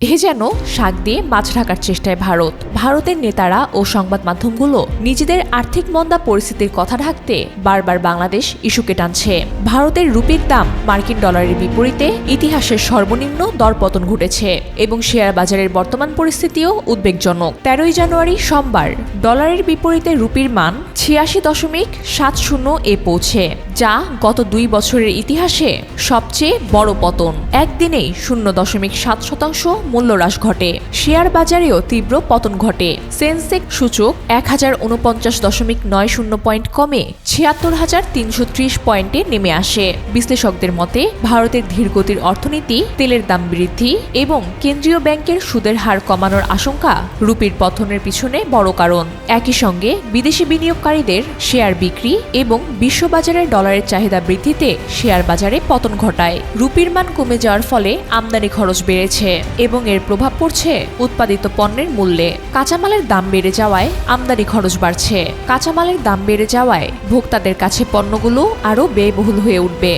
এ যেন শাক দিয়ে মাছ ঢাকার চেষ্টায় ভারত। ভারতের নেতারা ও সংবাদ মাধ্যমগুলো নিজেদের আর্থিক মন্দা পরিস্থিতির কথা ঢাকতে বারবার বাংলাদেশ ইস্যুকে টানছে। ভারতের রুপির দাম মার্কিন ডলারের বিপরীতে ইতিহাসের সর্বনিম্ন দরপতন ঘটেছে এবং শেয়ার বাজারের বর্তমান পরিস্থিতিও উদ্বেগজনক। তেরোই জানুয়ারি সোমবার ডলারের বিপরীতে রুপির মান ছিয়াশি দশমিক সাত শূন্য এ পৌঁছে, যা গত দুই বছরের ইতিহাসে সবচেয়ে বড় পতন। একদিনেই শূন্য দশমিক সাত শতাংশ মূল্যহ্রাস ঘটে। শেয়ার বাজারেও তীব্র পতন ঘটে। সেন্সেক সূচক এক হাজার উনপঞ্চাশ দশমিক নয় শূন্য পয়েন্ট কমে ছিয়াত্তর হাজার তিনশো ত্রিশ পয়েন্টে নেমে আসে। বিশ্লেষকদের মতে, ভারতের ধীরগতির অর্থনীতি, তেলের দাম বৃদ্ধি এবং কেন্দ্রীয় ব্যাংকের সুদের হার কমানোর আশঙ্কা রুপির পতনের পিছনে বড় কারণ। একই সঙ্গে, বিদেশি বিনিয়োগকারীদের শেয়ার বিক্রি এবং বিশ্ববাজারে ডলারের চাহিদা বৃদ্ধিতে শেয়ার বাজারে পতন ঘটায়। রুপির মান কমে যাওয়ার ফলে আমদানি খরচ বেড়েছে এবং এর প্রভাব পড়ছে উৎপাদিত পণ্যের মূল্যে। কাঁচামালের দাম বেড়ে যাওয়ায় আমদানি খরচ বাড়ছে। কাঁচামালের দাম বেড়ে যাওয়ায় ভোক্তাদের কাছে পণ্যগুলো আরও ব্যয়বহুল হয়ে উঠবে।